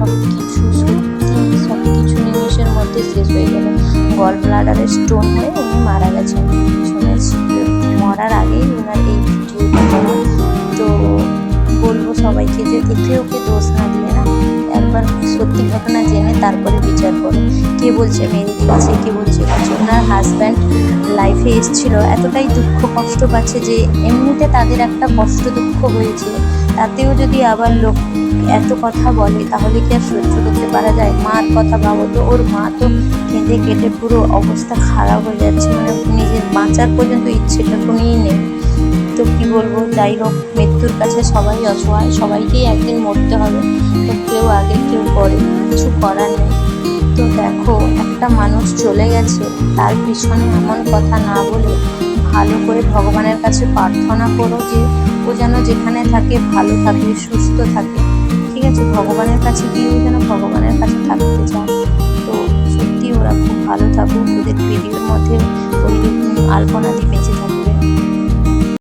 সব কিছু সত্যি সব কিছু নিমেষের মধ্যে শেষ হয়ে গেল। গল ব্লাডারের স্টোন হয়ে উনি মারা গেছেন। শুনেছি মরার আগেই ওনার এই ভিডিওটা করা। তো বলব সবাইকে যে একে ওকে দোষ না দিয়ে না, একবার সত্যি ঘটনা জেনে তারপরে বিচার করো। কে বলছে মেরে দিয়েছে কে বলছে ওনার হাজব্যান্ড লাইফে এসেছিল। এতটাই দুঃখ কষ্ট পাচ্ছে যে এমনিতে তাদের একটা কষ্ট দুঃখ হয়েছে। তাতেও যদি আবার লোক এত কথা বলে, তাহলে কি আর সহ্য করতে পারা যায়? মার কথা ভাবো তো, ওর মা তো কেঁদে কেটে পুরো অবস্থা খারাপ হয়ে যাচ্ছে। মানে নিজের বাঁচার পর্যন্ত ইচ্ছেটা ইচ্ছেটুকুনিই নেই। তো কি বলব? যাই হোক, মৃত্যুর কাছে সবাই অসহায়, সবাইকেই একদিন মরতে হবে। তো কেউ আগে, কেউ পরে, কিছু করার নেই। তো দেখো, একটা মানুষ চলে গেছে, তার পিছনে এমন কথা না বলে ভালো করে ভগবানের কাছে প্রার্থনা করো যে ও যেন যেখানে থাকে, ভালো থাকে সুস্থ থাকে। ঠিক আছে? ভগবানের কাছে গিয়েও যেন ভগবানের কাছে থাকতে চায়। তো সত্যি ওরা খুব ভালো থাকুক। ওদের ভিডিওর মধ্যে ওই আলপনা দিয়ে বেঁচে থাকে